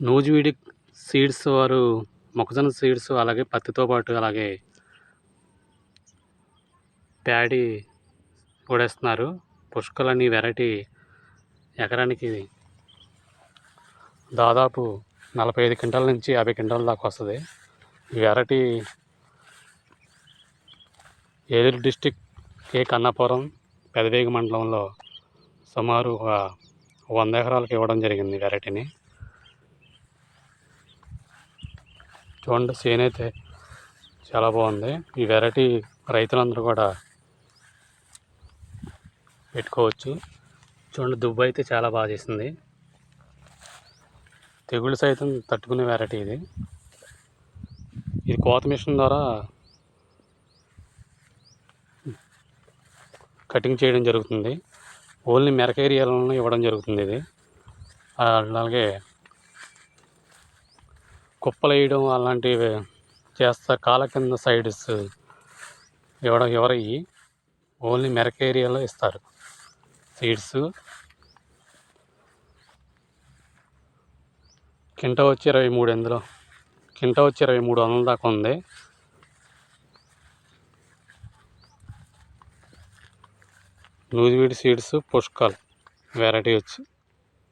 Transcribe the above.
నూజివీడి seeds వారు మొక్కజొన్న seeds అలాగే పత్తితో పాటు అలాగే ప్యాడీ కూడా పుష్కలని వెరైటీ ఎకరానికి దాదాపు నలభై ఐదు క్వింటాల నుంచి యాభై క్వింటాల దాకా వస్తుంది. ఈ variety Eluru district K. Kannapuram Pedavegi మండలంలో సుమారు ఒక వంద ఎకరాలకు ఇవ్వడం జరిగింది వెరైటీని. చూడండి చేను అయితే చాలా బాగుంది. ఈ వెరైటీ రైతులందరూ కూడా పెట్టుకోవచ్చు. చూడండి దుబ్బు అయితే చాలా బాగా చేసింది. తెగుళ్ళు సైతం తట్టుకునే వెరైటీ ఇది. ఇది కోత మిషన్ ద్వారా కటింగ్ చేయడం జరుగుతుంది. ఓన్లీ మెరక ఏరియాలోనే ఇవ్వడం జరుగుతుంది ఇది. అలాగే కుప్పలు వేయడం అలాంటివి చేస్తారు కాల కింద సైడ్స్ ఇవ్వడం ఎవరయ్యి ఓన్లీ మెరక ఏరియాలో ఇస్తారు. సీడ్స్ కింట వచ్చి ఇరవై మూడు ఇందులో. కింట వచ్చి ఇరవై మూడు వందల దాకా ఉంది. నూజివీడి సీడ్స్ పుష్కల్. వెరైటీ వచ్చి.